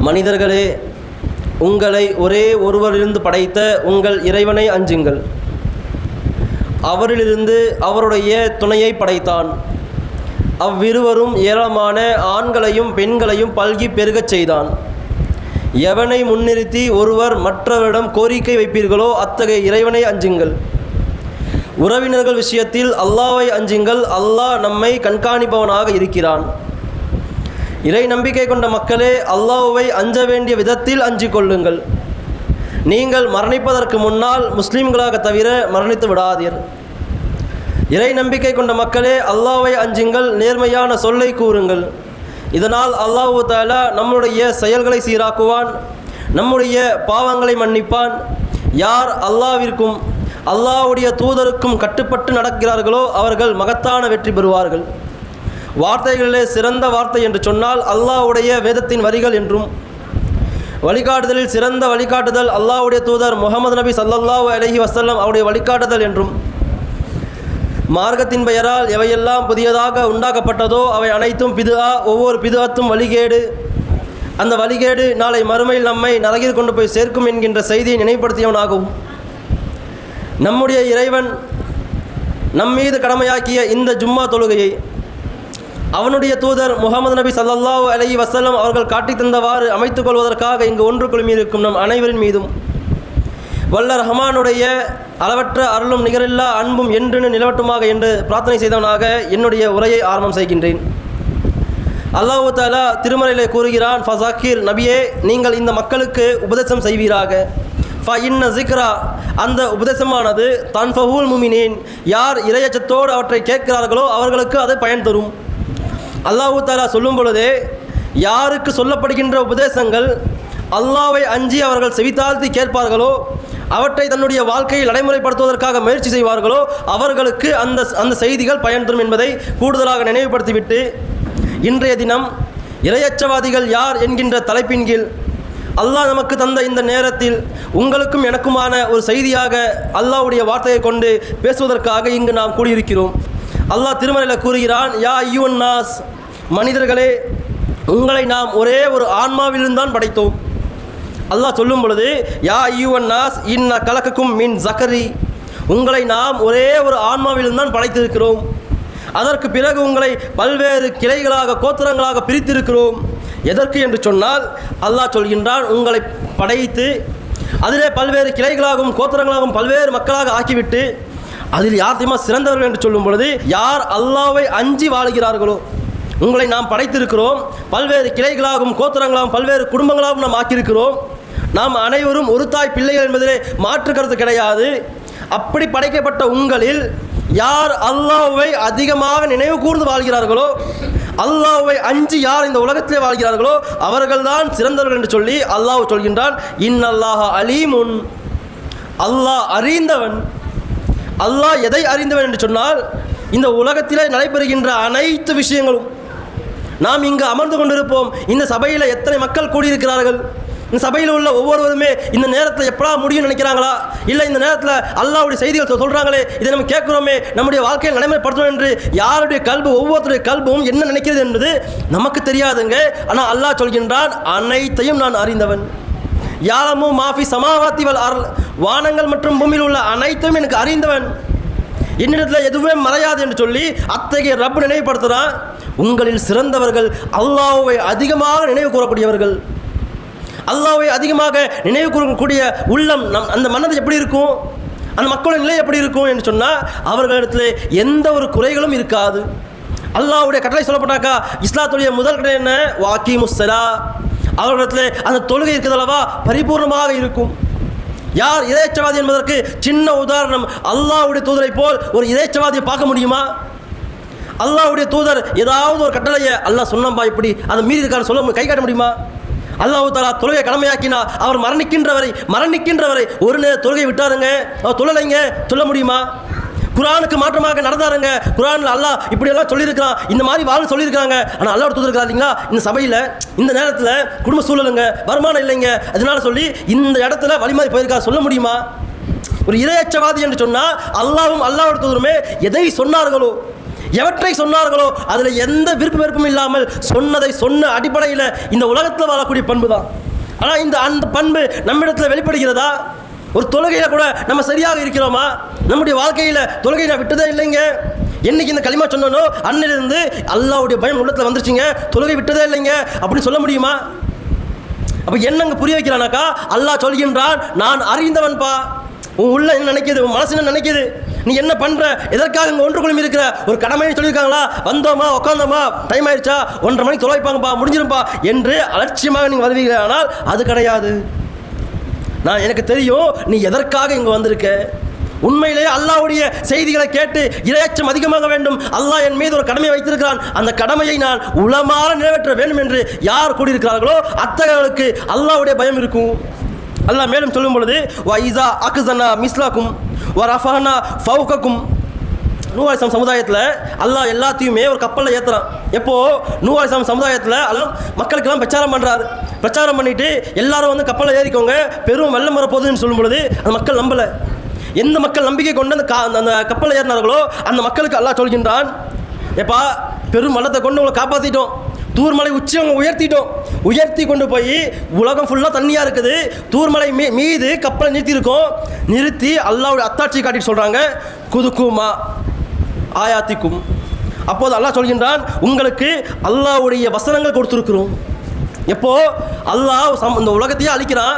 மனிதர்களே உங்களை ஒரே ஒருவரிலிருந்து படைத்த உங்கள் இறைவனை அஞ்சுங்கள். அவரிலிருந்து அவருடைய துணையை படைத்தான். அவ்விருவரும் ஏராளமான ஆண்களையும் பெண்களையும் பல்கி பெருகச் செய்தான். எவனை முன்னிறுத்தி ஒருவர் மற்றவரிடம் கோரிக்கை வைப்பீர்களோ அத்தகைய இறைவனை அஞ்சுங்கள். உறவினர்கள் விஷயத்தில் அல்லாவை அஞ்சுங்கள். அல்லாஹ் நம்மை கண்காணிப்பவனாக இருக்கிறான். இறை நம்பிக்கை கொண்ட மக்களே அல்லாஹுவை அஞ்ச வேண்டிய விதத்தில் அஞ்சு கொள்ளுங்கள். நீங்கள் மரணிப்பதற்கு முன்னால் முஸ்லீம்களாக தவிர மரணித்து விடாதீர். இறை நம்பிக்கை கொண்ட மக்களே அல்லாவை அஞ்சுங்கள் நேர்மையான சொல்லை கூறுங்கள். இதனால் அல்லாஹு தாலா நம்முடைய செயல்களை சீராக்குவான் நம்முடைய பாவங்களை மன்னிப்பான். யார் அல்லாவிற்கும் அல்லாஹ்வுடைய தூதருக்கும் கட்டுப்பட்டு நடக்கிறார்களோ அவர்கள் மகத்தான வெற்றி பெறுவார்கள். வார்த்தைகளிலே சிறந்த வார்த்தை என்று சொன்னால் அல்லாஹ்வுடைய வேதத்தின் வரிகள் என்றும் வழிகாட்டுதலில் சிறந்த வழிகாட்டுதல் அல்லாவுடைய தூதர் முகமது நபி சல்லல்லாஹ் அலஹி வசல்லம் அவருடைய வழிகாட்டுதல் என்றும் மார்க்கத்தின் பெயரால் எவையெல்லாம் புதியதாக உண்டாக்கப்பட்டதோ அவை அனைத்தும் பிதுஆ ஒவ்வொரு பிதுஅத்தும் வழிகேடு. அந்த வழிகேடு நாளை மறுமையில் நம்மை நரகில் கொண்டு போய் சேர்க்கும் என்கின்ற செய்தியை நினைவுபடுத்தியவனாகவும் நம்முடைய இறைவன் நம்மீது கடமையாக்கிய இந்த ஜும்மா தொழுகையை அவனுடைய தூதர் முகமது நபி சல்லாஹூ அலி வசலம் அவர்கள் காட்டித் தந்தவாறு அமைத்துக் கொள்வதற்காக இங்கு ஒன்று குழுமியிருக்கும் நம் அனைவரின் மீதும். வல்ல ரஹ்மானுடைய அளவற்ற அருளும் நிகரில்லா அன்பும் என்று நிலவட்டுமாக என்று பிரார்த்தனை செய்தவனாக என்னுடைய உரையை ஆரம்பம் செய்கின்றேன். அல்லாஹு தாலா திருமறையிலே கூறுகிறான் ஃபசாக்கீர் நபியே நீங்கள் இந்த மக்களுக்கு உபதேசம் செய்வீராக. ஃப இன்ன ஜிக்ரா அந்த உபதேசமானது தான் ஃபஹூல் முமினேன் யார் இரையச்சத்தோடு அவற்றை கேட்கிறார்களோ அவர்களுக்கு அது பயன் தரும். அல்லாஹு தாலா சொல்லும் பொழுதே யாருக்கு சொல்லப்படுகின்ற உபதேசங்கள் அல்லாவை அஞ்சி அவர்கள் செவித்தாழ்த்தி கேட்பார்களோ அவற்றை தன்னுடைய வாழ்க்கையில் நடைமுறைப்படுத்துவதற்காக முயற்சி செய்வார்களோ அவர்களுக்கு அந்த அந்த செய்திகள் பயன் தரும் என்பதை கூடுதலாக நினைவுபடுத்திவிட்டு இன்றைய தினம் இரையச்சவாதிகள் யார் என்கின்ற தலைப்பின் கீழ் அல்லாஹ் நமக்கு தந்த இந்த நேரத்தில் உங்களுக்கும் எனக்குமான ஒரு செய்தியாக அல்லாஹ்வுடைய வார்த்தையை கொண்டு பேசுவதற்காக இங்கு நாம் கூடியிருக்கிறோம். அல்லாஹ் திருமலையில் கூறுகிறான் யா ஐயுன் நாஸ் மனிதர்களே உங்களை நாம் ஒரே ஒரு ஆன்மாவிலிருந்தான் படைத்தோம். அல்லாஹ் சொல்லும் பொழுது யா யூவன் நாஸ் இன்ன கலக்கக்கும் மின் ஜக்கரி. உங்களை நாம் ஒரே ஒரு ஆன்மாவிலிருந்தான் படைத்திருக்கிறோம். அதற்கு பிறகு உங்களை பல்வேறு கிளைகளாக கோத்திரங்களாக பிரித்திருக்கிறோம். எதற்கு என்று சொன்னால் அல்லாஹ் சொல்கின்றான் உங்களை படைத்து அதிலே பல்வேறு கிளைகளாகவும் கோத்திரங்களாகவும் பல்வேறு மக்களாக ஆக்கிவிட்டு அதில் யார் தெரியுமா சிறந்தவர்கள் என்று சொல்லும் பொழுது யார் அல்லாவை அஞ்சி வாழுகிறார்களோ உங்களை நாம் படைத்திருக்கிறோம். பல்வேறு கிளைகளாகவும் கோத்திரங்களாகவும் பல்வேறு குடும்பங்களாகவும் நாம் ஆக்கியிருக்கிறோம். நாம் அனைவரும் ஒரு தாய் பிள்ளைகள் என்பதிலே மாற்று கருத்து கிடையாது. அப்படி படைக்கப்பட்ட உங்களில் யார் அல்லாவை அதிகமாக நினைவு கூர்ந்து வாழ்கிறார்களோ அல்லாவை அஞ்சு யார் இந்த உலகத்திலே வாழ்கிறார்களோ அவர்கள்தான் சிறந்தவர்கள் என்று சொல்லி அல்லாஹ் சொல்கின்றான். இன்னல்லாஹ அலீமுன். அல்லாஹ் அறிந்தவன். அல்லாஹ் எதை அறிந்தவன் என்று சொன்னால் இந்த உலகத்திலே நடைபெறுகின்ற அனைத்து விஷயங்களும் நாம் இங்கு அமர்ந்து கொண்டிருப்போம். இந்த சபையில் எத்தனை மக்கள் கூடியிருக்கிறார்கள்? இந்த சபையில் உள்ள ஒவ்வொருவருமே இந்த நேரத்தில் எப்படா முடியும்னு நினைக்கிறாங்களா? இல்லை இந்த நேரத்தில் அல்லாவுடைய செய்திகள் சொல்கிறாங்களே இதை நம்ம கேட்குறோமே நம்முடைய வாழ்க்கையில் நடைமுறைப்படுத்தணும் என்று யாருடைய கல்பு ஒவ்வொருத்தருடைய கல்பும் என்ன நினைக்கிறது என்பது நமக்கு தெரியாதுங்க. ஆனால் அல்லாஹ் சொல்கின்றான் அனைத்தையும் நான் அறிந்தவன். யாழமும் மாஃபி சமாவாத்தி வல் அருள். வானங்கள் மற்றும் பூமியில் உள்ள அனைத்தும் எனக்கு அறிந்தவன். என்னிடத்தில் எதுவுமே மறையாது என்று சொல்லி அத்தகைய ரப்பு நினைவுபடுத்துகிறான் உங்களில் சிறந்தவர்கள் அல்லாஹுவை அதிகமாக நினைவு கூறக்கூடியவர்கள். அல்லாவை அதிகமாக நினைவு கூறக்கூடிய உள்ளம் நம் அந்த மனது எப்படி இருக்கும்? அந்த மக்களின் நிலை எப்படி இருக்கும் என்று சொன்னால் அவர்களிடத்தில் எந்த ஒரு குறைகளும் இருக்காது. அல்லாஹ்வுடைய கட்டளை சொல்லப்பட்டாக்கா இஸ்லாத்துடைய முதல் கடை என்ன? வாக்கி முஸ்ஸலா அவர்களிடத்தில் அந்த தொழுகை இருக்கிறதளவா பரிபூர்ணமாக இருக்கும். யார் இதேச்சவாதி என்பதற்கு சின்ன உதாரணம் அல்லாவுடைய தூதரை போல் ஒரு இதேச்சவாதியை பார்க்க முடியுமா? அல்லாவுடைய தூதர் ஏதாவது ஒரு கட்டளையை அல்லாஹ் சொன்னம்பா இப்படி அதை மீறி இருக்கான்னு சொல்ல கை காட்ட முடியுமா? அல்லாஹ் தாலா தொழுகை கடமையாக்கினா அவர் மரணிக்கின்றவரை மரணிக்கின்றவரை ஒரு நேர தொழுகை விட்டாருங்க. அவர் தொழலைங்க சொல்ல முடியுமா? குரானுக்கு மாற்றமாக நடந்தாருங்க. குரானில் அல்லாஹ் இப்படியெல்லாம் சொல்லியிருக்கான் இந்த மாதிரி வாழ சொல்லியிருக்காங்க ஆனால் அல்லாஹ் தூதர் இல்லைங்களா? இந்த சபையில் இந்த நேரத்தில் குடும்ப சூழலுங்க வருமானம் இல்லைங்க. அதனால சொல்லி இந்த இடத்துல வழிமாறி போயிருக்கா சொல்ல முடியுமா? ஒரு இரையச்சவாதி என்று சொன்னால் அல்லாவும் அல்லாவோட தூதருமே எதை சொன்னார்களோ எவற்றை சொன்னார்களோ அதில் எந்த விருப்ப வெறுப்பும் இல்லாமல் சொன்னதை சொன்ன அடிப்படையில் இந்த உலகத்தில் வாழக்கூடிய பண்பு தான் ஆனால் இந்த அந்த பண்பு நம்மிடத்தில் வெளிப்படுகிறதா? ஒரு தொழுகையில் கூட நம்ம சரியாக இருக்கிறோமா? நம்முடைய வாழ்க்கையில் தொழுகை நான் விட்டதே இல்லைங்க. என்னைக்கு இந்த களிமா சொன்னனோ அன்னிலிருந்து அல்லாவுடைய பயம் உள்ளத்தில் வந்துருச்சுங்க. தொழுகை விட்டதே இல்லைங்க. அப்படின்னு சொல்ல முடியுமா? அப்போ என்னங்க புரிய வைக்கிறானாக்கா? அல்லாஹ் சொல்கின்றான் நான் அறிந்தவன்பா. உன் உள்ள என்ன நினைக்கிது? உன் மனசு என்ன நினைக்கிது? நீ என்ன பண்ற? எதற்காக இங்கே ஒன்று குழுமி இருக்கிற? ஒரு கடமையை சொல்லியிருக்காங்களா? வந்தோமா உட்காந்தோமா டைம் ஆயிடுச்சா? ஒன்றரை மணிக்கு தொலைப்பாங்கப்பா முடிஞ்சிருப்பா என்று அலட்சியமாக நீங்கள் வருவீர்கள். ஆனால் அது கிடையாது. நான் எனக்கு தெரியும் நீ எதற்காக இங்கே வந்திருக்க? உண்மையிலேயே அல்லாவுடைய செய்திகளை கேட்டு இரையச்சம் அதிகமாக வேண்டும். அல்லாஹ் என் மீது ஒரு கடமையை வைத்திருக்கிறான். அந்த கடமையை நான் உளமாக நிறைவேற்ற வேண்டும் என்று யார் கூடியிருக்கிறார்களோ அத்தகையவர்களுக்கு அல்லாவுடைய பயம் இருக்கும். அல்லாஹ் மேலும் சொல்லும் பொழுது வைசா அக்சனா மிஸ்லாக்கும் வரஃபானா ஃபவுகக்கும் நூவாலிசம் சமுதாயத்தில் அல்லாஹ் எல்லாத்தையுமே ஒரு கப்பலில் ஏற்றுறான் எப்போது நூவாலிசம் சமுதாயத்தில் எல்லாம் மக்களுக்கெல்லாம் பிரச்சாரம் பண்ணுறாரு பிரச்சாரம் பண்ணிவிட்டு எல்லாரும் வந்து கப்பலில் ஏறிக்கோங்க பெரும் வெள்ளம் வரப்போகுதுன்னு சொல்லும் பொழுது அந்த மக்கள் நம்பலை. எந்த மக்கள் நம்பிக்கை கொண்டு அந்த கா அந்த கப்பலில் ஏறினார்களோ அந்த மக்களுக்கு அல்லாஹ் சொல்கின்றான் எப்பா பெரும் வெள்ளத்தை கொண்டு உங்களை காப்பாற்றிட்டோம் தூர்மலை உச்சி அவங்க உயர்த்திட்டோம். உயர்த்தி கொண்டு போய் உலகம் ஃபுல்லாக தண்ணியாக இருக்குது. தூர்மலை மீ மீது கப்பலை நிறுத்தியிருக்கோம். நிறுத்தி அல்லாவுடைய அத்தாட்சி காட்டிட்டு சொல்கிறாங்க குதுக்குமா ஆயாத்திக்கும். அப்போது அல்லாஹ் சொல்கின்றான் உங்களுக்கு அல்லாவுடைய வசனங்கள் கொடுத்துருக்குறோம். எப்போ? அல்லாஹ் சம் இந்த உலகத்தையே அழிக்கிறான்.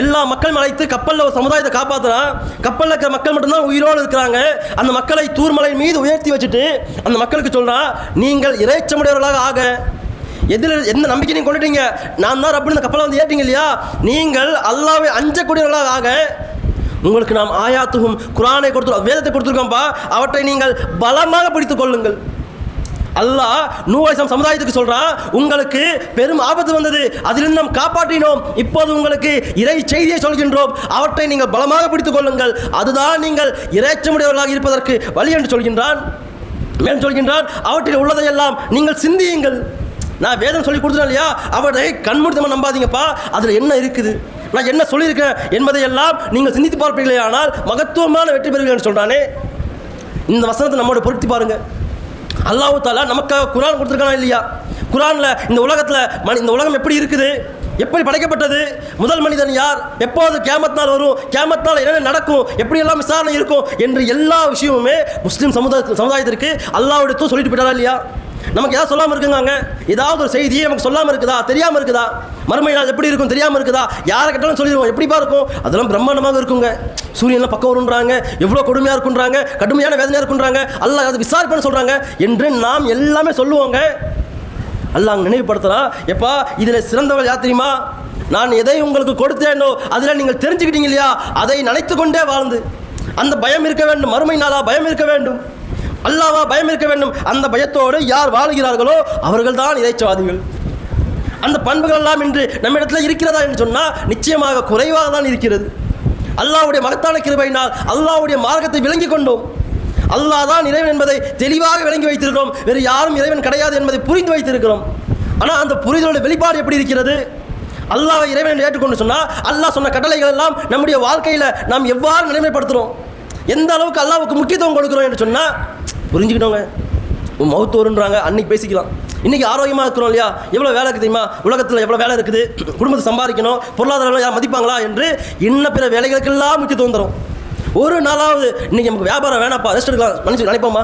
எல்லா மக்களும் அழைத்து கப்பலில் ஒரு சமுதாயத்தை காப்பாற்றுறான் கப்பலில் இருக்கிற மக்கள் மட்டும்தான் உயிரோடு இருக்கிறாங்க. அந்த மக்களை தூர்மலை மீது உயர்த்தி வச்சுட்டு அந்த மக்களுக்கு சொல்கிறான் நீங்கள் இறைச்சமுடையவர்களாக ஆக எதில் எந்த நம்பிக்கை நீங்கள் கொண்டுட்டீங்க? நான் தான் ரப்பன் இந்த கப்பலை வந்து ஏற்றிங்க இல்லையா? நீங்கள் அல்லாவே அஞ்சக்கூடியவர்களாக ஆக உங்களுக்கு நாம் ஆயாத்துகும் குரானை கொடுத்து வேதத்தை கொடுத்துருக்கோம்ப்பா அவற்றை நீங்கள் பலமாக பிடித்துக் கொள்ளுங்கள். அல்லாஹ் நூவலிசம் சமுதாயத்துக்கு சொல்கிறான் உங்களுக்கு பெரும் ஆபத்து வந்தது. அதிலிருந்து நாம் காப்பாற்றினோம். இப்போது உங்களுக்கு இறை செய்தியை சொல்கின்றோம். அவற்றை நீங்கள் பலமாக பிடித்துக் கொள்ளுங்கள். அதுதான் நீங்கள் இறைச்சமுடையவர்களாக இருப்பதற்கு வழி என்று சொல்கின்றான். மேலும் சொல்கின்றான் அவற்றில் உள்ளதையெல்லாம் நீங்கள் சிந்தியுங்கள். நான் வேதம் சொல்லி கொடுத்துருந்தா இல்லையா? அவரை கண்மூடித்தமாக நம்பாதீங்கப்பா. அதில் என்ன இருக்குது? நான் என்ன சொல்லியிருக்கேன் என்பதையெல்லாம் நீங்கள் சிந்தித்து பார்ப்பீர்களே ஆனால் மகத்துவமான வெற்றி பெறுவீர்கள் சொல்கிறானே இந்த வசனத்தை நம்மோட பொருத்தி பாருங்கள் அல்லாஹு தாலா நமக்காக குரான் கொடுத்துருக்கானா இல்லையா? குரானில் இந்த உலகத்தில் மனி இந்த உலகம் எப்படி இருக்குது? எப்படி படைக்கப்பட்டது? முதல் மனிதன் யார்? எப்போது கேமத் நாள் வரும்? கேமத் நாள் என்னென்ன நடக்கும்? எப்படியெல்லாம் விசாரணை இருக்கும்? என்று எல்லா விஷயமுமே முஸ்லீம் சமுதாய சமுதாயத்திற்கு அல்லாவுடைய தூ சொல்லிட்டு போயிட்டாரா இல்லையா? நமக்கு ஏதாவது சொல்லாமல் இருக்குங்க ஏதாவது ஒரு செய்தியே நமக்கு சொல்லாமல் இருக்குதா? தெரியாமல் இருக்குதா? மறுமை நாள் எப்படி இருக்கும்? தெரியாமல் இருக்குதா? யாரை கேட்டாலும் சொல்லிடுவோம். எப்படிப்பா இருக்கும்? அதெல்லாம் பிரம்மாண்டமாக இருக்குங்க. சூரியன்லாம் பக்கம் வருன்றாங்க எவ்வளோ கொடுமையாக இருக்குன்றாங்க. கடுமையான வேதனையாக இருக்குன்றாங்க. அல்ல அதை விசாரிப்பேன்னு சொல்கிறாங்க என்று நாம் எல்லாமே சொல்லுவோங்க. அல்லாஹ் அங்கே நினைவுபடுத்துகிறான் எப்பா இதில் சிறந்தவள் யாத்திரியுமா நான் எதை உங்களுக்கு கொடுத்தேனோ அதில் நீங்கள் தெரிஞ்சுக்கிட்டீங்க இல்லையா? அதை நினைத்து கொண்டே வாழ்ந்து. அந்த பயம் இருக்க வேண்டும். மறுமை நாளா பயம் இருக்க வேண்டும். அல்லாவா பயம் இருக்க வேண்டும். அந்த பயத்தோடு யார் வாழுகிறார்களோ அவர்கள் தான் இறைச்சவாதிகள் அந்த பண்புகள் எல்லாம் இன்று நம்மிடத்தில் இருக்கிறதா என்று சொன்னால் நிச்சயமாக குறைவாக தான் இருக்கிறது. அல்லாஹ்வுடைய மகத்தான கிருபையினால் அல்லாஹ்வுடைய மார்க்கத்தை விளங்கி கொண்டோம். அல்லாஹ் தான் இறைவன் என்பதை தெளிவாக விளங்கி வைத்திருக்கிறோம். வேறு யாரும் இறைவன் கிடையாது என்பதை புரிந்து வைத்திருக்கிறோம். ஆனால் அந்த புரிதலோட வெளிப்பாடு எப்படி இருக்கிறது? அல்லாவை இறைவன் ஏற்றுக்கொண்டு சொன்னால் அல்லாஹ் சொன்ன கட்டளைகள் எல்லாம் நம்முடைய வாழ்க்கையில் நாம் எவ்வாறு நிலைமைப்படுத்துகிறோம் எந்த அளவுக்கு அல்லாவுக்கு முக்கியத்துவம் கொடுக்கிறோம் என்று சொன்னால் புரிஞ்சுக்கிட்டோங்க உன் மௌத்து வருன்றாங்க அன்னைக்கு பேசிக்கலாம். இன்றைக்கி ஆரோக்கியமாக இருக்கிறோம் இல்லையா? எவ்வளோ வேலை இருக்குது தெரியுமா? உலகத்தில் எவ்வளோ வேலை இருக்குது? குடும்பத்தை சம்பாதிக்கணும் பொருளாதாரம் யார் மதிப்பாங்களா என்று இன்ன பிற வேலைகளுக்கெல்லாம் முக்கியத்துவம் தரும் ஒரு நாளாவது இன்னைக்கு நமக்கு வியாபாரம் வேணாப்பா ரெஸ்ட் எடுக்கலாம். மனுஷன் நினைப்போமா?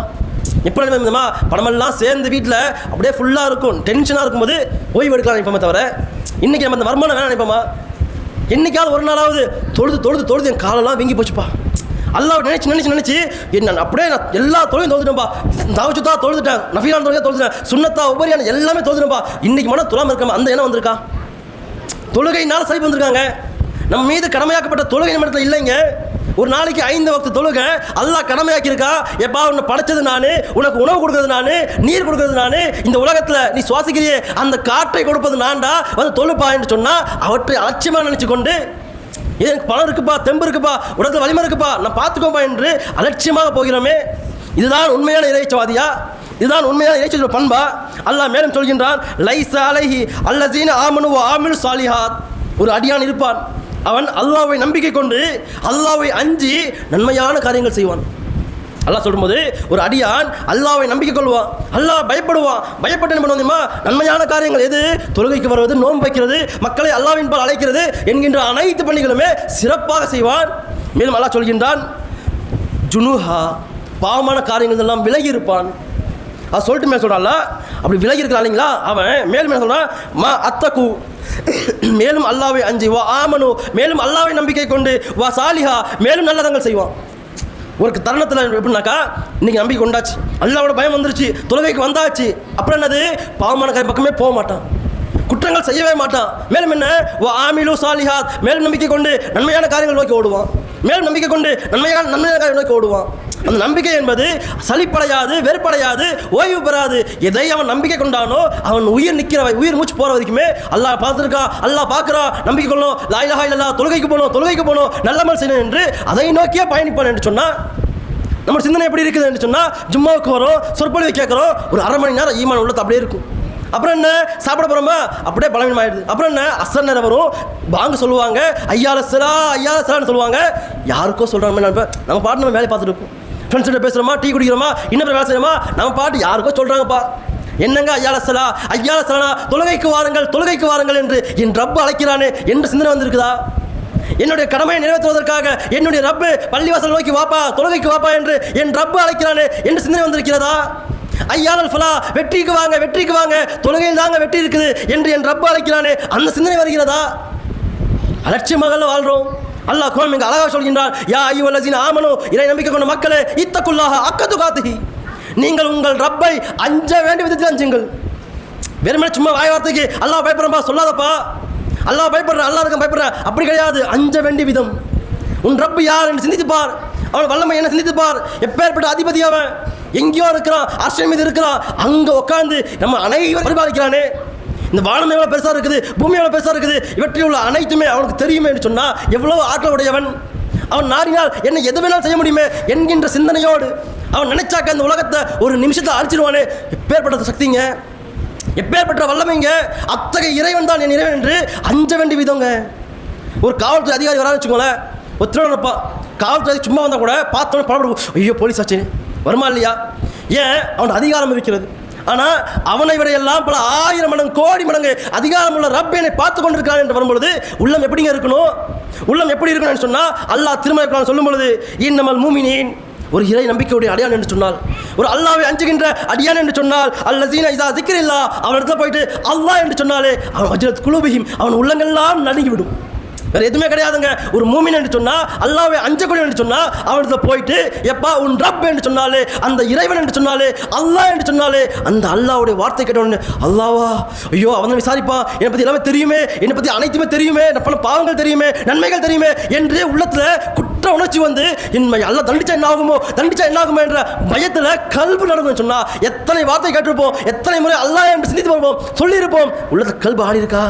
எப்படி நினைப்போமா பணமெல்லாம் சேர்ந்து வீட்டில் அப்படியே ஃபுல்லாக இருக்கும். டென்ஷனாக இருக்கும்போது ஓய்வு எடுக்கலாம் நினைப்போமே தவிர இன்றைக்கி நம்ம இந்த வருமானம் வேணாம் நினைப்போமா? என்றைக்காவது ஒரு நாளாவது தொழுது தொழுது தொழுது என் காலெல்லாம் வீங்கி போச்சுப்பா. அல்லாஹ் நினைச்சு நினைச்சு நினைச்சு என்ன அப்படியே நான் எல்லா தொழிலும் தொழுதுட்டேன்ப்பா தாவச்சுத்தா தொழுதுட்டேன் நஃபீலான தொழிலை தோல்ந்துட்டேன் சுண்ணத்தா உபரியான எல்லாமே தொழுதுட்டேன்ப்பா இன்னைக்கு மன துலாம இருக்காம அந்த எண்ணம் வந்திருக்கா? தொழுகையினால சரி வந்திருக்காங்க. நம்ம மீது கடமையாக்கப்பட்ட தொழுகை நிமிடத்தில் இல்லைங்க. ஒரு நாளைக்கு ஐந்து வக்து தொழுகை அல்லா கடமையாக்கியிருக்கா. எப்பா உன்னை படைச்சது நான் உனக்கு உணவு கொடுக்கறது நான் நீர் கொடுக்கறது நான் இந்த உலகத்தில் நீ சுவாசிக்கிறியே அந்த காற்றை கொடுப்பது நான்டா வந்து தொழுப்பா என்று சொன்னால் அவற்றை அலட்சியமாக நினச்சி கொண்டு எனக்கு பணம் இருக்குப்பா தெம்பு இருக்குப்பா உடத்துல வலிமை இருக்குப்பா நான் பார்த்துக்கோப்பா என்று அலட்சியமாக போகிறோமே. இதுதான் உண்மையான இறைச்சவாதியா? இதுதான் உண்மையான இறைச்சல் பண்பா? அல்லாஹ் மேலும் சொல்கின்றான் லைச அலைஹி அல்லசீன ஆமனு ஆமில் சாலிஹாத். ஒரு அடியான் இருப்பான். அவன் அல்லாவை நம்பிக்கை கொண்டு அல்லாவை அஞ்சி நன்மையான காரியங்கள் செய்வான். அல்லாஹ் சொல்லும்போது ஒரு அடியான் அல்லாவை நம்பிக்கை கொள்வான். அல்லாஹ் பயப்படுவான். பயப்பட்டு என்ன பண்ணுவோம் நன்மையான காரியங்கள் எது? தொழுகைக்கு வருவது நோன்பு வைக்கிறது மக்களை அல்லாவின் பால் அழைக்கிறது என்கின்ற அனைத்து பணிகளுமே சிறப்பாக செய்வான். மேலும் அல்லாஹ் சொல்கின்றான் ஜுனுஹா பாவமான காரியங்கள் எல்லாம் விலகி இருப்பான். அது சொல்லிட்டு மேலே சொல்கிறான்ல அப்படி விலகி இருக்கிறான் இல்லைங்களா? அவன் மேலும் என்ன சொல்கிறான் மா அத்தகு. மேலும் அல்லாவை அஞ்சு வா ஆமனு. மேலும் அல்லாவை நம்பிக்கை கொண்டு வா சாலிஹா. மேலும் நல்லதங்கள் செய்வான். ஒரு தருணத்தில் எப்படின்னாக்கா இன்றைக்கி நம்பிக்கை கொண்டாச்சு அல்லாவோட பயம் வந்துருச்சு தொழுகைக்கு வந்தாச்சு. அப்புறம் என்னது? பாவமான காரியம் பக்கமே போக மாட்டான். குற்றங்கள் செய்யவே மாட்டான். மேலும் என்ன? ஓ ஆமிலு சாலிஹாத். மேலும் நம்பிக்கை கொண்டு நன்மையான காரியங்கள் நோக்கி ஓடுவான். மேலும் நம்பிக்கை கொண்டு நன்மையான நன்மையான காரியம் நோக்கி ஓடுவான். அந்த நம்பிக்கை என்பது சளிப்படையாது வெறுப்படையாது ஓய்வு பெறாது. எதை அவன் நம்பிக்கை கொண்டானோ அவன் உயிர் நிற்கிற உயிர் மூச்சு போகிற வரைக்குமே அல்லாஹ் பார்த்துருக்கான் அல்லாஹ் பார்க்குறான் நம்பிக்கை கொள்ளணும் லாயிலா இல்லா தொழுகைக்கு போகணும் தொழுகைக்கு போகணும் நல்ல செய்யணும் என்று அதை நோக்கியே பயணிப்பான் என்று சொன்னால் நம்ம சிந்தனை எப்படி இருக்குது என்று சொன்னால் ஜும்மாவுக்கு வரும் சொற்பொழிவு கேட்குறோம் ஒரு அரை மணி நேரம் ஈமான் உள்ளது அப்படியே இருக்கும். அப்புறம் என்ன? சாப்பிட போகிறோமா அப்படியே பலவீனமாயிடுது. அப்புறம் என்ன? அசர் நேரம் வரும். வாங்க சொல்லுவாங்க ஐயால சிலா ஐயால சிலான்னு சொல்லுவாங்க. யாருக்கோ சொல்கிறாங்க நம்ம நம்ம பாட்டு நம்ம வேலையை பார்த்துட்டு இருப்போம். ஃப்ரெண்ட்ஸ்கிட்ட பேசுகிறோமா டீ குடிக்கிறோமா? இன்னொரு வேலை செய்யணுமா? நம்ம பாட்டு யாருக்கோ சொல்கிறாங்கப்பா என்னங்க ஐயாலசலா ஐயாலசலா தொழுகைக்கு வாருங்கள் தொழுகைக்கு வாருங்கள் என்று என் ரப்பு அழைக்கிறானே என்று சிந்தனை வந்திருக்குதா? என்னுடைய கடமையை நிறைவேற்றுவதற்காக என்னுடைய ரப்பு பள்ளிவாசல் நோக்கி வாப்பா தொழுகைக்கு வாப்பா என்று என் ரப்பு அழைக்கிறானே என்று சிந்தனை வந்திருக்கிறதா? ஐயாளல் ஃபலா வெற்றிக்கு வாங்க வெற்றிக்கு வாங்க தொழுகையில் தாங்க வெற்றி இருக்குது என்று என் ரப்பு அழைக்கிறானே அந்த சிந்தனை வருகிறதா? அலட்சியமாக வாழ்றோம். அல்லாஹ் குரான் இங்கே அழகாக சொல்கின்றார் யா ஐயுவல்லஜின் ஆமனோ இறை நம்பிக்கை கொண்ட மக்களே இத்தக்குள்ளாக அக்கத்து காத்துகி நீங்கள் உங்கள் ரப்பை அஞ்ச வேண்டிய விதத்தில் அஞ்சுங்கள். வெறுமனே சும்மா வாய் வார்த்தைக்கு அல்லாஹ் பயப்படுறப்பா சொல்லாதப்பா. அல்லாஹ் பயப்படுற அல்லா இருக்க பயப்படுற. அப்படி கிடையாது அஞ்ச வேண்டிய விதம். உன் ரப்பு யார்? என்று சிந்தித்துப்பார். அவன் வல்லமை என்ன? சிந்தித்துப்பார். எப்பேற்பட்ட அதிபதி அவன். எங்கேயோ இருக்கிறான் ஆசிரியம் மீது இருக்கிறான். அங்கே உட்காந்து நம்ம அனைவரும் பரிபாலிக்கிறானே. இந்த வானம் எவ்வளோ பெருசாக இருக்குது? பூமி எவ்வளோ பெருசாக இருக்குது? இவற்றில் உள்ள அனைத்துமே அவனுக்கு தெரியுமே என்று சொன்னால் எவ்வளோ ஆற்றல் உடையவன்? அவன் நாடினால் என்ன எது வேணாலும் செய்ய முடியுமே என்கின்ற சிந்தனையோடு அவன் நினைச்சாக்க அந்த உலகத்தை ஒரு நிமிஷத்தை அழிச்சிடுவானே எப்பேற்பட்ட சக்திங்க? எப்பேற்பட்ட வல்லமைங்க? அத்தகைய இறைவன் தான் என் இறைவன் என்று அஞ்ச வேண்டிய விதங்க. ஒரு காவல்துறை அதிகாரி வரான்னு வச்சுக்கோங்களேன். ஒரு திருடனப்பா காவல்துறை சும்மா வந்தால் கூட பார்த்தோன்னே படம் ஐயோ போலீஸ் ஆச்சு வருமா இல்லையா? ஏன்? அவன் அதிகாரம் இருக்கிறது. ஆனால் அவனை விட எல்லாம் பல ஆயிரம் மடங்கு கோடி மடங்கு அதிகாரம் உள்ள ரப்பேனை பார்த்து கொண்டிருக்கான் என்று வரும்பொழுது உள்ளம் எப்படிங்க இருக்கணும்? உள்ளம் எப்படி இருக்கணும்னு சொன்னால் அல்லாஹ் திருமண சொல்லும் பொழுது இன்னமல் மூமினேன். ஒரு இறை நம்பிக்கையுடைய அடியான் என்று சொன்னால் ஒரு அல்லாவை அஞ்சுகின்ற அடியான் என்று சொன்னால் அல்லசீன இதா திக்கிரில்லா அவன் இடத்துல போயிட்டு அல்லாஹ் என்று சொன்னாலே அவன் வஜ்ரத் குழுபியும் அவன் உள்ளங்கள்லாம் நடுங்கிவிடும். வேற எதுவுமே கிடையாதுங்க. ஒரு மூமின் என்று சொன்னா அல்லாவை அஞ்சக்கூடிய என்று சொன்னா அவனுக்கு போயிட்டு எப்பா உன் ரப் என்று சொன்னாலே அந்த இறைவன் என்று சொன்னாலே அல்லாஹ் என்று சொன்னாலே அந்த அல்லாவுடைய வார்த்தை கேட்டவனு அல்லாவா ஐயோ அவன் விசாரிப்பான் என்னை பத்தி எல்லாமே தெரியுமே என்னை பத்தி அனைத்துமே தெரியுமே நான் பாவங்கள் தெரியுமே நன்மைகள் தெரியுமே என்று உள்ளத்துல குற்ற உணர்ச்சி வந்து இன்மை அல்ல தண்டிச்சா என்ன ஆகுமோ தண்டிச்சா என்ன ஆகுமோ என்ற பயத்துல கல்பு நடக்கும்னு சொன்னா எத்தனை வார்த்தை கேட்டிருப்போம் எத்தனை முறை அல்லாஹ் என்று சிந்தித்து பார்ப்போம் சொல்லியிருப்போம் உள்ளத்துல கல்பு ஆடி இருக்கா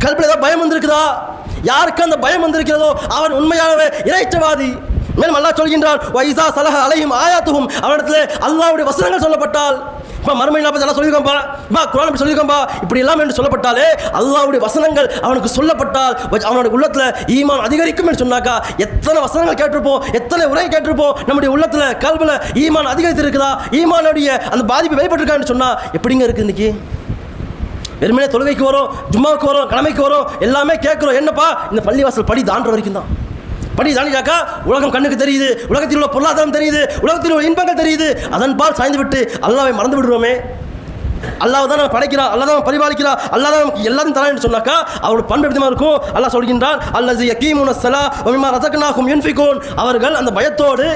கல்பில் ஏதாவது பயம் வந்திருக்குதா? யாருக்கு அந்த பயம் வந்திருக்கிறதோ அவன் உண்மையாகவே இறைச்சவாதி. மேலும் அல்லாஹ் சொல்கின்றான் வைசா சலஹ அலையும் ஆயாத்துகும் அவனிடத்தில் அல்லாவுடைய வசனங்கள் சொல்லப்பட்டால் இப்போ மறுமை நாற்பது எல்லாம் சொல்லியிருக்கோம்பா இப்போ குரான் அப்படி சொல்லியிருக்கோம்பா இப்படி எல்லாம் என்று சொல்லப்பட்டாலே அல்லாவுடைய வசனங்கள் அவனுக்கு சொல்லப்பட்டால் அவனுடைய உள்ளத்தில் ஈமான் அதிகரிக்கும் என்று சொன்னாக்கா எத்தனை வசனங்கள் கேட்டிருப்போம் எத்தனை உரை கேட்டிருப்போம் நம்முடைய உள்ளத்தில் கல்வியில் ஈமான் அதிகரித்து இருக்குதா ஈமானுடைய அந்த பாதிப்பு வெளிப்பட்டிருக்கான்னு சொன்னால் எப்படிங்க இருக்குது இன்னைக்கு? வெறுமனே தொழுகைக்கு வரும் ஜும்மாவுக்கு வரும் கடமைக்கு வரும் எல்லாமே கேட்குறோம். என்னப்பா? இந்த பள்ளிவாசல் படி தாண்டுற வரைக்கும் தான். படி தாண்டிட்டாக்கா உலகம் கண்ணுக்கு தெரியுது உலகத்தில் உள்ள பொருளாதாரம் தெரியுது உலகத்தில் உள்ள இன்பங்கள் தெரியுது. அதன் பால் சாய்ந்து விட்டு அல்லாவை மறந்து விடுவோமே அல்லாஹ் தான் நம்ம படைக்கிறா அல்லாஹ் தான் பரிபாலிக்கிறா அல்லா தான் நமக்கு எல்லாரும் தரான்னு சொன்னாக்கா அவரோட பண்பு விதமாக இருக்கும்? அல்லாஹ் சொல்கின்றான் அல்லது யக்கீமுன சலா ஒமிமா ரசக்கனாகும் அவர்கள் அந்த பயத்தோடு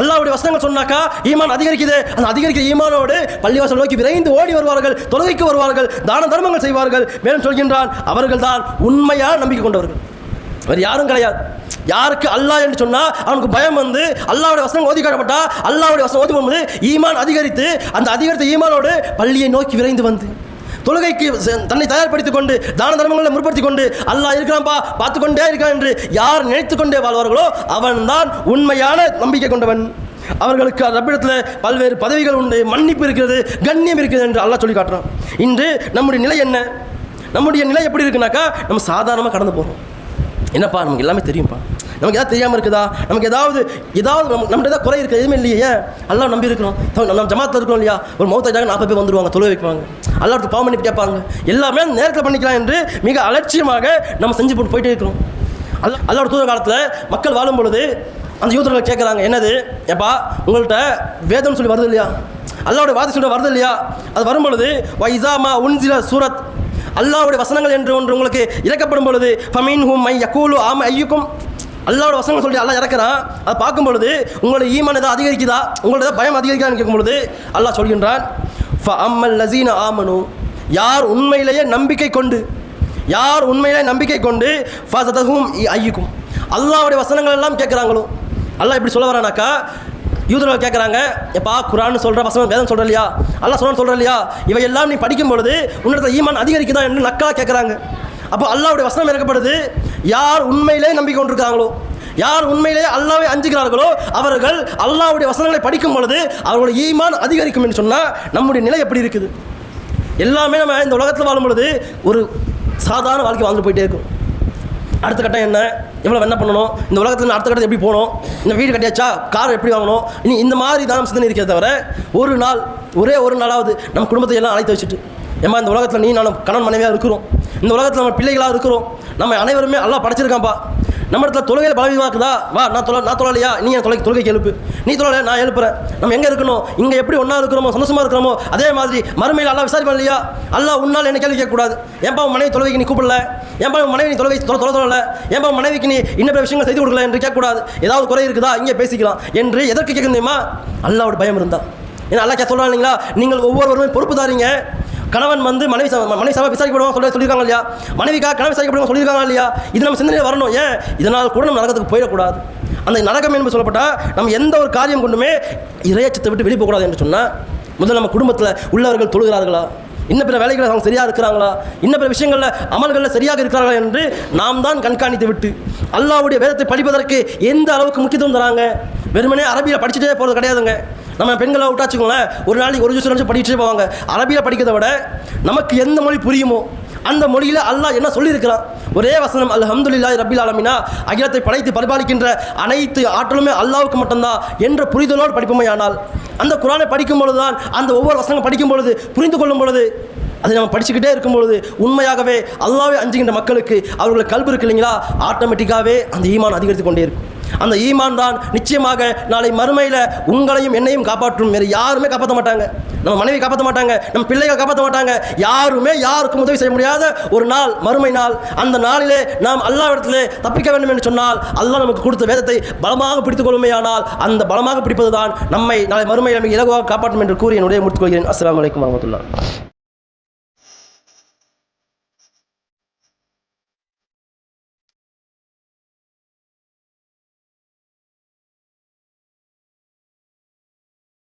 அல்லாவுடைய வசனங்கள் சொன்னாக்கா ஈமான் அதிகரிக்குது. அந்த அதிகரிக்கிற ஈமானோடு பள்ளிவாசல் நோக்கி விரைந்து ஓடி வருவார்கள் தொழுகைக்கு வருவார்கள் தான தர்மங்கள் செய்வார்கள். மேலும் சொல்கின்றான் அவர்கள் தான் உண்மையாக நம்பிக்கை கொண்டவர்கள். வேறு யாரும் கிடையாது. யாருக்கு அல்லாஹ் என்று சொன்னால் அவனுக்கு பயம் வந்து அல்லாவுடைய வசனம் ஓதி காட்டப்பட்டா அல்லாவுடைய வசனம் ஓதி போகும்போது ஈமான் அதிகரித்து அந்த அதிகரித்த ஈமானோடு பள்ளியை நோக்கி விரைந்து வந்து. தொழுகைக்கு தன்னை தயார்படுத்திக் கொண்டு தான தர்மங்களை முற்படுத்திக் கொண்டு அல்லாஹ் இருக்கிறான்பா பார்த்து கொண்டே இருக்கான் என்று யார் நினைத்து கொண்டே வாழ்வார்களோ அவன்தான் உண்மையான நம்பிக்கை கொண்டவன். அவர்களுக்கு ரப்பிடத்தில் பல்வேறு பதவிகள் உண்டு மன்னிப்பு இருக்கிறது கண்ணியம் இருக்கிறது என்று அல்லாஹ் சொல்லி காட்டுறான். இன்று நம்முடைய நிலை என்ன? நம்முடைய நிலை எப்படி இருக்குனாக்கா நம்ம சாதாரணமாக கடந்து போகிறோம் என்னப்பா நமக்கு எல்லாமே தெரியும்ப்பா நமக்கு ஏதாவது தெரியாமல் இருக்குதா? நமக்கு ஏதாவது ஏதாவது நம்ம நம்மகிட்ட ஏதாவது குறை இருக்குது எதுவுமே இல்லையே. ஏன் அல்லா நம்பி இருக்கிறோம். நம்ம ஜமாத்தில் இருக்கோம் இல்லையா? ஒரு மௌத்தாஜாக நாற்பது பேர் வந்துருவாங்க தொலை வைப்பாங்க. அல்லாவுக்கு பாவம் பண்ணி கேட்பாங்க. எல்லாமே நேரத்தில் பண்ணிக்கலாம் என்று மிக அலட்சியமாக நம்ம செஞ்சு போட்டு போயிட்டே இருக்கிறோம். அல்ல அல்லாட தூர காலத்தில் மக்கள் வாழும் பொழுது அந்த யூதர்கள் கேட்குறாங்க என்னது? ஏப்பா உங்கள்கிட்ட வேதம் சொல்லி வருது இல்லையா? அல்லாவுடைய வாதி சொல்ல வருது இல்லையா? அது வரும் பொழுது வைசாமா உன்சில சூரத். அல்லாவுடைய வசனங்கள் என்று ஒன்று உங்களுக்கு இறக்கப்படும் பொழுது ஃபமீன் ஹூம் மை யக்கூலு ஆம ஐயுக்கும். அல்லாவோட வசனம் சொல்லி அல்லா இறக்குறான் அதை பார்க்கும் பொழுது உங்களோட ஈமான் ஏதாவது அதிகரிக்குதா? உங்களோட ஏதாவது பயம் அதிகரிக்குதான்னு கேட்கும் பொழுது அல்லாஹ் சொல்கின்றான் ஃப அம்மல் லசீன ஆமனு. யார் உண்மையிலேயே நம்பிக்கை கொண்டு யார் உண்மையிலே நம்பிக்கை கொண்டு ஃபசதஹும் ஐயுக்கும். அல்லாவுடைய வசனங்கள் எல்லாம் கேட்குறாங்களோ? அல்லாஹ் இப்படி சொல்ல வரானாக்கா யூதர்கள் கேட்குறாங்க எப்பா குரான் சொல்கிற வசனம் வேதம் சொல்கிற இல்லையா? அல்லாஹ் சொல்ல சொல்கிற இல்லையா? இவையெல்லாம் நீ படிக்கும் பொழுது உன்னோட ஈமான் அதிகரிக்குதா? என்று நக்கலாக கேட்குறாங்க. அப்போ அல்லாவுடைய வசனம் இறக்கப்படுது. யார் உண்மையிலே நம்பிக்கை கொண்டிருக்காங்களோ யார் உண்மையிலே அல்லாவை அஞ்சுகிறார்களோ அவர்கள் அல்லாவுடைய வசனங்களை படிக்கும் பொழுது அவர்களுடைய ஈமான் அதிகரிக்கும் என்று சொன்னால் நம்முடைய நிலை எப்படி இருக்குது? எல்லாமே நம்ம இந்த உலகத்தில் வாழும் பொழுது ஒரு சாதாரண வாழ்க்கை வாழ்ந்து போயிட்டே இருக்கும். அடுத்த கட்டம் என்ன? எவ்வளோ என்ன பண்ணணும். இந்த உலகத்தில் அடுத்த கட்டம் எப்படி போகணும்? இந்த வீடு கட்டியாச்சா? கார் எப்படி வாங்கணும்? இனி இந்த மாதிரி தான் சிந்தனை இருக்கே தவிர ஒரு நாள் ஒரே ஒரு நாளாவது நம்ம குடும்பத்தை எல்லாம் அழைத்து வச்சுட்டு ஏம்மா இந்த உலகத்தில் நீ நானும் கணவன் மனைவியாக இருக்கிறோம். இந்த உலகத்தில் நம்ம பிள்ளைகளாக இருக்கிறோம். நம்ம அனைவருமே எல்லாம் படைச்சிருக்கான்ப்பா நம்ம இடத்துல தொழுகையில் பலவீனமாக்குதா? வா நான் தொலை நான் தொழலையா? நீ என் தொலை தொழுகைக்கு எழுப்பு. நீ தொழலை நான் எழுப்புறேன். நம்ம எங்கே இருக்கணும்? இங்கே எப்படி ஒன்றா இருக்கிறோமோ சந்தோஷமாக இருக்கிறோமோ அதே மாதிரி மறுமையில் எல்லாம் விசாரிப்பா இல்லையா? எல்லாம் உன்னால் என்ன கேள்வி கேட்கக்கூடாது? ஏன்பா உன் மனைவி தொழுகைக்கு நீ கூப்பிடல? ஏன்பா உன் மனைவி நீ தொழுகை தொலை தொலை தொழல? ஏன்பா உன் மனைவிக்கு நீ இன்னும் பிற விஷயங்கள் செய்து கொடுக்கல என்று கேட்கக்கூடாது? ஏதாவது குறை இருக்குதா? இங்கே பேசிக்கலாம். என்று எதற்கு கேட்க தெரியுமா? அல்லாவோட பயம் இருந்தால் ஏன்னா அல்லாஹ் சொல்கிறாங்க இல்லைங்களா? நீங்கள் ஒவ்வொருவருமே பொறுப்புதாரீங்க. கணவன் வந்து மனைவி மனைவி சபை விசாரிக்கப்படுவாங்க சொல்ல சொல்லியிருக்காங்க இல்லையா? மனைவிக்காக கணவன் விசாரிக்கப்படுவாங்க சொல்லியிருக்காங்க இல்லையா? இது நம்ம சிந்தனையில் வரணும். ஏன்? இதனால் கூட நம்ம நரகத்துக்கு போயிடக்கூடாது. அந்த நரகம் என்று சொல்லப்பட்டால் நம்ம எந்த ஒரு காரியம் கொண்டுமே இறையச்சத்தை விட்டு வெளியே போகக்கூடாது என்று சொன்னால் முதல்ல நம்ம குடும்பத்தில் உள்ளவர்கள் தொழுகிறார்களா? இன்னும் பிற வேலைகளை அவங்க சரியாக இருக்கிறாங்களா? இன்னும் பிற விஷயங்களில் அமல்களில் சரியாக இருக்கிறார்களா என்று நாம் தான் கண்காணித்து விட்டு அல்லாவுடைய வேதத்தை படிப்பதற்கு எந்த அளவுக்கு முக்கியத்துவம் தராங்க? வெறுமனே அரபியில் படிச்சுட்டே போகிறது கிடையாதுங்க. நம்ம பெண்களை விட்டாச்சுக்கோங்களேன் ஒரு நாளைக்கு ஒரு ஜூஸ் நிமிஷம் படிச்சுட்டே போவாங்க. அரபியில் படிக்கிறத விட நமக்கு எந்த மொழி புரியுமோ அந்த மொழியில் அல்லாஹ் என்ன சொல்லியிருக்கிறான்? ஒரே வசனம் அல்ஹம்துலில்லாஹி ரபில் ஆலமினா. அகிலத்தை படைத்து பரிபாலிக்கின்ற அனைத்து ஆற்றலுமே அல்லாவுக்கு மட்டும்தான் என்ற புரிதலோடு படிப்போமே ஆனால் அந்த குரானை படிக்கும் பொழுது தான் அந்த ஒவ்வொரு வசனம் படிக்கும் பொழுது புரிந்து கொள்ளும் பொழுது அதை நம்ம படிச்சுக்கிட்டே இருக்கும் பொழுது உண்மையாகவே அல்லாவே அஞ்சுகின்ற மக்களுக்கு அவர்களை கல்வி இருக்கு இல்லைங்களா? ஆட்டோமேட்டிக்காகவே அந்த ஈமான் அதிகரித்து கொண்டே இருக்கும். அந்த ஈமான் தான் நிச்சயமாக நாளை மறுமையில் உங்களையும் என்னையும் காப்பாற்றும். வேறு யாருமே காப்பாற்ற மாட்டாங்க. நம்ம மனைவி காப்பாற்ற மாட்டாங்க. நம்ம பிள்ளைகள் காப்பாற்ற மாட்டாங்க. யாருமே யாருக்கும் உதவி செய்ய முடியாத ஒரு நாள் மறுமை நாள். அந்த நாளிலே நாம் அல்லாவிடத்திலே தப்பிக்க வேண்டும் என்று சொன்னால் அல்லாஹ் நமக்கு கொடுத்த வேதத்தை பலமாக பிடித்துக் கொள்ளுமையானால் அந்த பலமாக பிடிப்பது தான் நம்மை நாளை மறுமையில் நமக்கு இலகுவாக காப்பாற்றும் என்று கூறி என்னுடைய முடித்துக் கொள்கிறேன். அஸ்லாம் வலைக்கம் வரமத்துல்லா